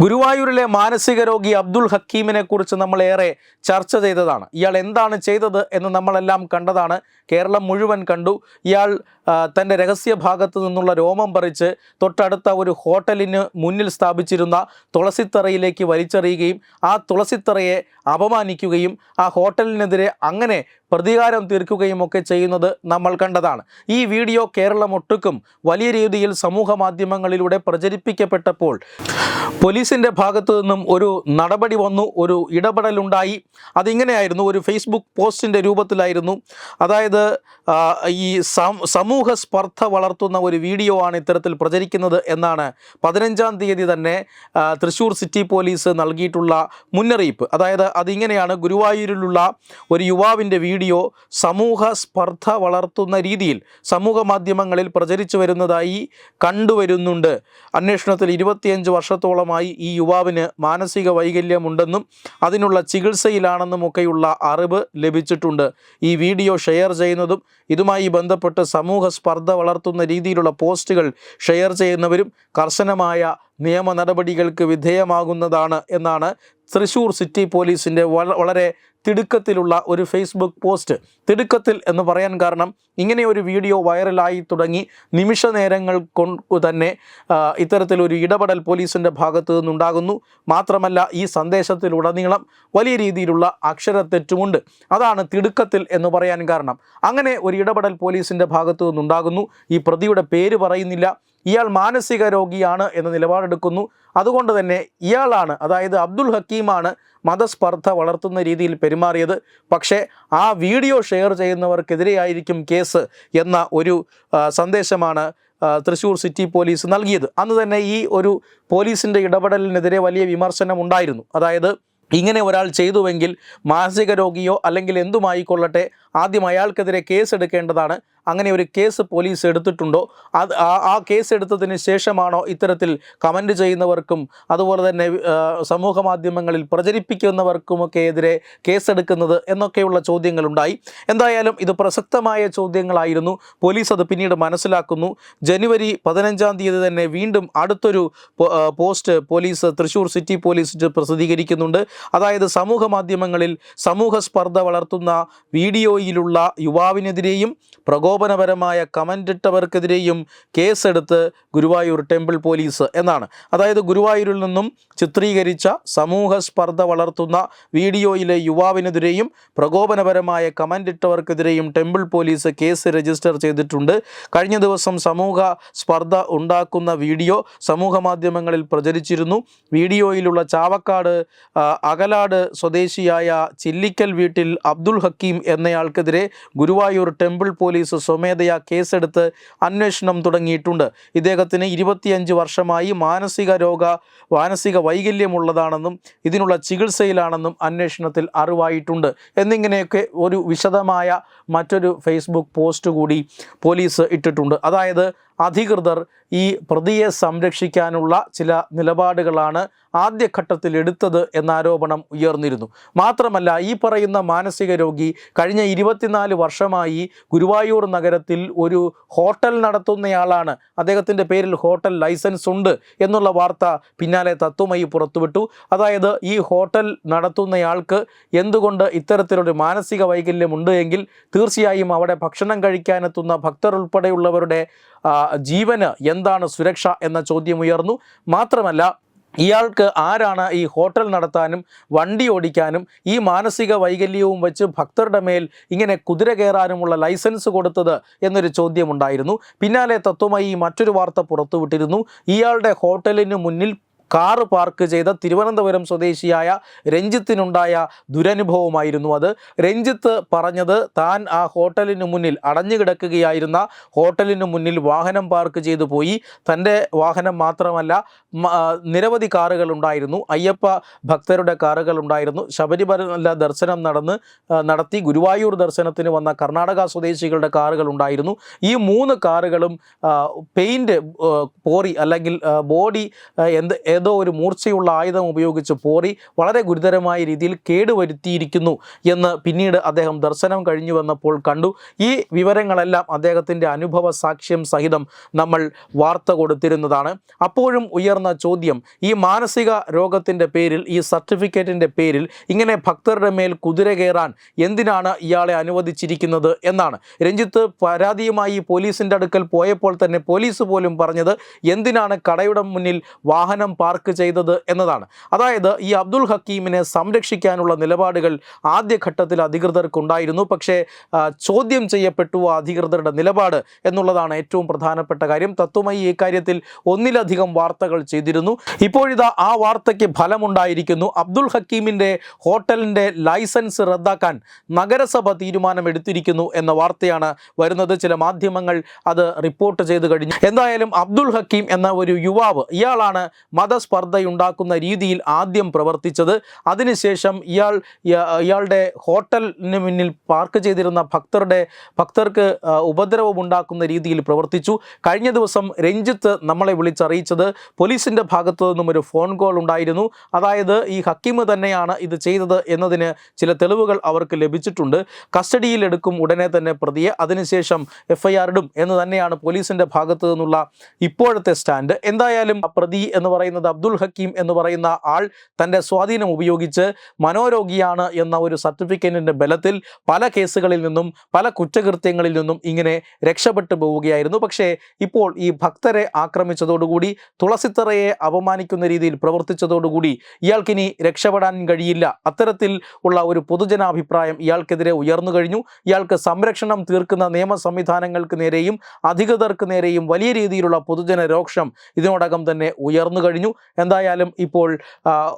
ഗുരുവായൂരിലെ മാനസിക രോഗി അബ്ദുൾ ഹക്കീമിനെ കുറിച്ച് നമ്മൾ ഏറെ ചർച്ച ചെയ്തതാണ്. ഇയാൾ എന്താണ് ചെയ്തത് എന്ന് നമ്മളെല്ലാം കണ്ടതാണ്. കേരളം മുഴുവൻ കണ്ടു. ഇയാൾ തന്റെ രഹസ്യ ഭാഗത്തു നിന്നുള്ള രോമം പറിച്ച് തൊട്ടടുത്ത ഒരു ഹോട്ടലിന് മുന്നിൽ സ്ഥാപിച്ചിരുന്ന തുളസിത്തറയിലേക്ക് വലിച്ചെറിയുകയും ആ തുളസിത്തറയെ അപമാനിക്കുകയും ആ ഹോട്ടലിനെതിരെ അങ്ങനെ പ്രതികാരം തീർക്കുകയും ഒക്കെ ചെയ്യുന്നത് നമ്മൾ കണ്ടതാണ്. ഈ വീഡിയോ കേരളം ഒട്ടുക്കും വലിയ രീതിയിൽ സമൂഹ മാധ്യമങ്ങളിലൂടെ പ്രചരിപ്പിക്കപ്പെട്ടപ്പോൾ പോലീസിന്റെ ഭാഗത്തു നിന്നും ഒരു നടപടി വന്നു ഒരു ഇടപെടലുണ്ടായി. അതിങ്ങനെയായിരുന്നു ഒരു ഫേസ്ബുക്ക് പോസ്റ്റിന്റെ രൂപത്തിലായിരുന്നു. അതായത് ഈ സമൂഹ സ്പർദ്ധ വളർത്തുന്ന ഒരു വീഡിയോ ആണ് ഇത്തരത്തിൽ പ്രചരിക്കുന്നത് എന്നാണ് പതിനഞ്ചാം തീയതി തന്നെ തൃശ്ശൂർ സിറ്റി പോലീസ് നൽകിയിട്ടുള്ള മുന്നറിയിപ്പ്. അതായത് അതിങ്ങനെയാണ് ഗുരുവായൂരിലുള്ള ഒരു യുവാവിന്റെ വീഡിയോ സമൂഹ സ്പർദ്ധ വളർത്തുന്ന രീതിയിൽ സമൂഹ മാധ്യമങ്ങളിൽ പ്രചരിച്ചു വരുന്നതായി കണ്ടുവരുന്നുണ്ട്. അന്വേഷണത്തിൽ ഇരുപത്തിയഞ്ച് വർഷത്തോളമായി ഈ യുവാവിന് മാനസിക വൈകല്യമുണ്ടെന്നും അതിനുള്ള ചികിത്സയിലാണെന്നും ഒക്കെയുള്ള അറിവ് ലഭിച്ചിട്ടുണ്ട്. ഈ വീഡിയോ ഷെയർ ചെയ്യുന്നതും ഇതുമായി ബന്ധപ്പെട്ട് സമൂഹ സ്പർദ്ധ വളർത്തുന്ന രീതിയിലുള്ള പോസ്റ്റുകൾ ഷെയർ ചെയ്യുന്നവരും കർശനമായ നിയമ നടപടികൾക്ക് വിധേയമാകുന്നതാണ് എന്നാണ് തൃശൂർ സിറ്റി പോലീസിന്റെ വളരെ തിടുക്കത്തിലുള്ള ഒരു ഫേസ്ബുക്ക് പോസ്റ്റ്. തിടുക്കത്തിൽ എന്ന് പറയാൻ കാരണം ഇങ്ങനെ ഒരു വീഡിയോ വൈറലായി തുടങ്ങി നിമിഷ നേരങ്ങൾ കൊണ്ട് തന്നെ ഇത്തരത്തിലൊരു ഇടപെടൽ പോലീസിന്റെ ഭാഗത്തു നിന്നുണ്ടാകുന്നു. മാത്രമല്ല ഈ സന്ദേശത്തിലുടനീളം വലിയ രീതിയിലുള്ള അക്ഷരത്തെറ്റുമുണ്ട്. അതാണ് തിടുക്കത്തിൽ എന്ന് പറയാൻ കാരണം. അങ്ങനെ ഒരു ഇടപെടൽ പോലീസിന്റെ ഭാഗത്തു നിന്നുണ്ടാകുന്നു. ഈ പ്രതിയുടെ പേര് പറയുന്നില്ല. ഇയാൾ മാനസിക രോഗിയാണ് എന്ന നിലപാടെടുക്കുന്നു. അതുകൊണ്ട് തന്നെ ഇയാളാണ് അതായത് അബ്ദുൽ ഹക്കീമാണ് മതസ്പർദ്ധ വളർത്തുന്ന രീതിയിൽ പെരുമാറിയത്. പക്ഷേ ആ വീഡിയോ ഷെയർ ചെയ്യുന്നവർക്കെതിരെയായിരിക്കും കേസ് എന്ന ഒരു സന്ദേശമാണ് തൃശ്ശൂർ സിറ്റി പോലീസ് നൽകിയത്. അന്ന് തന്നെ ഈ ഒരു പോലീസിന്റെ ഇടപെടലിനെതിരെ വലിയ വിമർശനം ഉണ്ടായിരുന്നു അതായത് ഇങ്ങനെ ഒരാൾ ചെയ്തുവെങ്കിൽ മാനസിക രോഗിയോ അല്ലെങ്കിൽ എന്തുമായിക്കൊള്ളട്ടെ ആദ്യം അയാൾക്കെതിരെ കേസ് എടുക്കേണ്ടതാണ് അങ്ങനെ ഒരു കേസ് പോലീസ് എടുത്തിട്ടുണ്ടോ? അത് ആ കേസ് എടുത്തതിന് ശേഷമാണോ ഇത്തരത്തിൽ കമന്റ് ചെയ്യുന്നവർക്കും അതുപോലെ തന്നെ സമൂഹ മാധ്യമങ്ങളിൽ പ്രചരിപ്പിക്കുന്നവർക്കുമൊക്കെ എതിരെ കേസെടുക്കുന്നത് എന്നൊക്കെയുള്ള ചോദ്യങ്ങളുണ്ടായി. എന്തായാലും ഇത് പ്രസക്തമായ ചോദ്യങ്ങളായിരുന്നു. പോലീസ് അത് പിന്നീട് മനസ്സിലാക്കുന്നു. ജനുവരി പതിനഞ്ചാം തീയതി തന്നെ വീണ്ടും അടുത്തൊരു post police Thrissur city police പ്രസിദ്ധീകരിക്കുന്നുണ്ട്. അതായത് സമൂഹ മാധ്യമങ്ങളിൽ സമൂഹ സ്പർദ്ധ വളർത്തുന്ന വീഡിയോയിലുള്ള യുവാവിനെതിരെയും പ്രകോപനപരമായ കമന്റ് ഇട്ടവർക്കെതിരെയും കേസെടുത്ത് ഗുരുവായൂർ ടെമ്പിൾ പോലീസ് എന്നാണ്. അതായത് ഗുരുവായൂരിൽ നിന്നും ചിത്രീകരിച്ച സമൂഹ സ്പർദ്ധ വളർത്തുന്ന വീഡിയോയിലെ യുവാവിനെതിരെയും പ്രകോപനപരമായ കമന്റ് ഇട്ടവർക്കെതിരെയും ടെമ്പിൾ പോലീസ് കേസ് രജിസ്റ്റർ ചെയ്തിട്ടുണ്ട്. കഴിഞ്ഞ ദിവസം സമൂഹ സ്പർദ്ധ ഉണ്ടാക്കുന്ന വീഡിയോ സമൂഹ മാധ്യമങ്ങളിൽ പ്രചരിച്ചിരുന്നു. വീഡിയോയിലുള്ള ചാവക്കാട് അകലാട് സ്വദേശിയായ ചില്ലിക്കൽ വീട്ടിൽ അബ്ദുൾ ഹക്കീം എന്നയാൾക്കെതിരെ ഗുരുവായൂർ ടെമ്പിൾ പോലീസ് സ്വമേധയാ കേസെടുത്ത് അന്വേഷണം തുടങ്ങിയിട്ടുണ്ട്. ഇദ്ദേഹത്തിന് ഇരുപത്തിയഞ്ച് വർഷമായി മാനസിക രോഗ മാനസിക വൈകല്യമുള്ളതാണെന്നും ഇതിനുള്ള ചികിത്സയിലാണെന്നും അന്വേഷണത്തിൽ അറിവായിട്ടുണ്ട്. എന്നിങ്ങനെയൊക്കെ ഒരു വിശദമായ മറ്റൊരു ഫേസ്ബുക്ക് പോസ്റ്റ് കൂടി പോലീസ് ഇട്ടിട്ടുണ്ട്. അതായത് അധികൃതർ ഈ പ്രതിയെ സംരക്ഷിക്കാനുള്ള ചില നിലപാടുകളാണ് ആദ്യഘട്ടത്തിൽ എടുത്തത് എന്ന ആരോപണം ഉയർന്നിരുന്നു. മാത്രമല്ല ഈ പറയുന്ന മാനസിക രോഗി കഴിഞ്ഞ ഇരുപത്തിനാല് വർഷമായി ഗുരുവായൂർ നഗരത്തിൽ ഒരു ഹോട്ടൽ നടത്തുന്നയാളാണ്. അദ്ദേഹത്തിന്റെ പേരിൽ ഹോട്ടൽ ലൈസൻസ് ഉണ്ട് എന്നുള്ള വാർത്ത പിന്നാലെ തത്വമയി പുറത്തുവിട്ടു. അതായത് ഈ ഹോട്ടൽ നടത്തുന്നയാൾക്ക് എന്തുകൊണ്ട് ഇത്തരത്തിലൊരു മാനസിക വൈകല്യമുണ്ട് എങ്കിൽ തീർച്ചയായും അവിടെ ഭക്ഷണം കഴിക്കാനെത്തുന്ന ഭക്തർ ഉൾപ്പെടെയുള്ളവരുടെ ജീവന് എന്താണ് സുരക്ഷ എന്ന ചോദ്യം ഉയർന്നു. മാത്രമല്ല ഇയാൾക്ക് ആരാണ് ഈ ഹോട്ടൽ നടത്താനും വണ്ടി ഓടിക്കാനും ഈ മാനസിക വൈകല്യവും വെച്ച് ഭക്തരുടെ മേൽ ഇങ്ങനെ കുതിര കയറാനുമുള്ള ലൈസൻസ് കൊടുത്തത് എന്നൊരു ചോദ്യമുണ്ടായിരുന്നു. പിന്നാലെ തത്വമായി മറ്റൊരു വാർത്ത പുറത്തുവിട്ടിരുന്നു. ഇയാളുടെ ഹോട്ടലിന് മുന്നിൽ കാറ് പാർക്ക് ചെയ്ത തിരുവനന്തപുരം സ്വദേശിയായ രഞ്ജിത്തിനുണ്ടായ ദുരനുഭവമായിരുന്നു അത്. രഞ്ജിത്ത് പറഞ്ഞത് താൻ ആ ഹോട്ടലിന് മുന്നിൽ അടഞ്ഞുകിടക്കുകയായിരുന്ന ഹോട്ടലിന് മുന്നിൽ വാഹനം പാർക്ക് ചെയ്തു പോയി. തന്റെ വാഹനം മാത്രമല്ല നിരവധി കാറുകൾ ഉണ്ടായിരുന്നു. അയ്യപ്പ ഭക്തരുടെ കാറുകൾ ഉണ്ടായിരുന്നു. ശബരിമല ദർശനം നടന്ന് നടത്തി ഗുരുവായൂർ ദർശനത്തിന് വന്ന കർണാടക സ്വദേശികളുടെ കാറുകൾ ഉണ്ടായിരുന്നു. ഈ മൂന്ന് കാറുകളും പെയിന്റ് പോറി അല്ലെങ്കിൽ ബോഡി എന്ത് ഏതോ ഒരു മൂർച്ചയുള്ള ആയുധം ഉപയോഗിച്ച് പോറി വളരെ ഗുരുതരമായ രീതിയിൽ കേടുവരുത്തിയിരിക്കുന്നു എന്ന് പിന്നീട് അദ്ദേഹം ദർശനം കഴിഞ്ഞു വന്നപ്പോൾ കണ്ടു. ഈ വിവരങ്ങളെല്ലാം അദ്ദേഹത്തിന്റെ അനുഭവ സാക്ഷ്യം സഹിതം നമ്മൾ വാർത്ത കൊടുത്തിരുന്നതാണ്. അപ്പോഴും ഉയർന്ന ചോദ്യം ഈ മാനസിക രോഗത്തിന്റെ പേരിൽ ഈ സർട്ടിഫിക്കറ്റിന്റെ പേരിൽ ഇങ്ങനെ ഭക്തരുടെ മേൽ കുതിര കയറാൻ എന്തിനാണ് ഇയാളെ അനുവദിച്ചിരിക്കുന്നത് എന്നാണ്. രഞ്ജിത്ത് പരാതിയുമായി പോലീസിന്റെ അടുക്കൽ പോയപ്പോൾ തന്നെ പോലീസ് പോലും പറഞ്ഞത് എന്തിനാണ് കടയുടെ മുന്നിൽ വാഹനം പാർക്ക് ചെയ്തത് എന്നതാണ്. അതായത് ഈ അബ്ദുൽ ഹക്കീമിനെ സംരക്ഷിക്കാനുള്ള നിലപാടുകൾ ആദ്യഘട്ടത്തിൽ അധികൃതർക്കുണ്ടായിരുന്നു. പക്ഷേ ചോദ്യം ചെയ്യപ്പെട്ടു അധികൃതരുടെ നിലപാട് എന്നുള്ളതാണ് ഏറ്റവും പ്രധാനപ്പെട്ട കാര്യം. തത്വമായി ഈ കാര്യത്തിൽ ഒന്നിലധികം വാർത്തകൾ ചെയ്തിരുന്നു. ഇപ്പോഴിതാ ആ വാർത്തയ്ക്ക് ഫലമുണ്ടായിരിക്കുന്നു. അബ്ദുൾ ഹക്കീമിന്റെ ഹോട്ടലിന്റെ ലൈസൻസ് റദ്ദാക്കാൻ നഗരസഭ തീരുമാനമെടുത്തിരിക്കുന്നു എന്ന വാർത്തയാണ് വരുന്നത്. ചില മാധ്യമങ്ങൾ അത് റിപ്പോർട്ട് ചെയ്തു കഴിഞ്ഞു. എന്തായാലും അബ്ദുൾ ഹക്കീം എന്ന ഒരു യുവാവ് ഇയാളാണ് മതസ്പർദ്ധയുണ്ടാക്കുന്ന രീതിയിൽ ആദ്യം പ്രവർത്തിച്ചത്. അതിനുശേഷം ഇയാൾ ഇയാളുടെ ഹോട്ടലിന് മുന്നിൽ പാർക്ക് ചെയ്തിരുന്ന ഭക്തരുടെ ഭക്തർക്ക് ഉപദ്രവം ഉണ്ടാക്കുന്ന രീതിയിൽ പ്രവർത്തിച്ചു. കഴിഞ്ഞ ദിവസം രഞ്ജിത്ത് നമ്മളെ വിളിച്ചറിയിച്ചത് പോലീസിന്റെ ഭാഗത്തു നിന്നും ഒരു ഫോൺ കോൾ ഉണ്ടായിരുന്നു. അതായത് ഈ ഹക്കീമ് തന്നെയാണ് ഇത് ചെയ്തത് എന്നതിന് ചില തെളിവുകൾ അവർക്ക് ലഭിച്ചിട്ടുണ്ട്. കസ്റ്റഡിയിലെടുക്കും ഉടനെ തന്നെ പ്രതിയെ. അതിനുശേഷം എഫ് ഐ ആർ ഇടും എന്ന് തന്നെയാണ് പോലീസിന്റെ ഭാഗത്തു നിന്നുള്ള ഇപ്പോഴത്തെ സ്റ്റാൻഡ്. എന്തായാലും പ്രതി എന്ന് പറയുന്നത് അബ്ദുൾ ഹക്കീം എന്ന് പറയുന്ന ആൾ തന്റെ സ്വാധീനം ഉപയോഗിച്ച് മനോരോഗിയാണ് എന്ന ഒരു സർട്ടിഫിക്കറ്റിന്റെ ബലത്തിൽ പല കേസുകളിൽ നിന്നും പല കുറ്റകൃത്യങ്ങളിൽ നിന്നും ഇങ്ങനെ രക്ഷപ്പെട്ടു പോവുകയായിരുന്നു. പക്ഷേ ഇപ്പോൾ ഈ ഭക്തരെ ആക്രമിച്ചതോടുകൂടി തുളസിത്തറയെ അപമാനിക്കുന്ന രീതിയിൽ പ്രവർത്തിച്ചതോടുകൂടി ഇയാൾക്കിനി രക്ഷപ്പെടാൻ കഴിയില്ല. അത്തരത്തിൽ ഉള്ള ഒരു പൊതുജനാഭിപ്രായം ഇയാൾക്കെതിരെ ഉയർന്നു കഴിഞ്ഞു. ഇയാൾക്ക് സംരക്ഷണം തീർക്കുന്ന നിയമ സംവിധാനങ്ങൾക്ക് നേരെയും അധികൃതർക്ക് നേരെയും വലിയ രീതിയിലുള്ള പൊതുജന രോക്ഷം ഇതിനോടകം തന്നെ ഉയർന്നു കഴിഞ്ഞു. എന്തായാലും ഇപ്പോൾ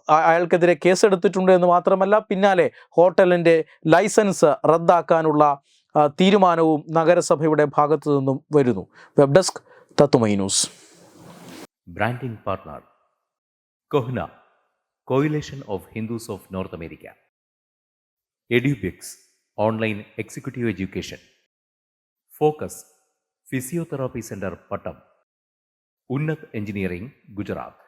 അയാൾക്കെതിരെ കേസെടുത്തിട്ടുണ്ട് എന്ന് മാത്രമല്ല പിന്നാലെ ഹോട്ടലിന്റെ ലൈസൻസ് റദ്ദാക്കാനുള്ള തീരുമാനവും നഗരസഭയുടെ ഭാഗത്തു നിന്നും വരുന്നു. Web desk Thathumai news. Executive education. Focus physiotherapy centre Pattom. Unnath engineering America.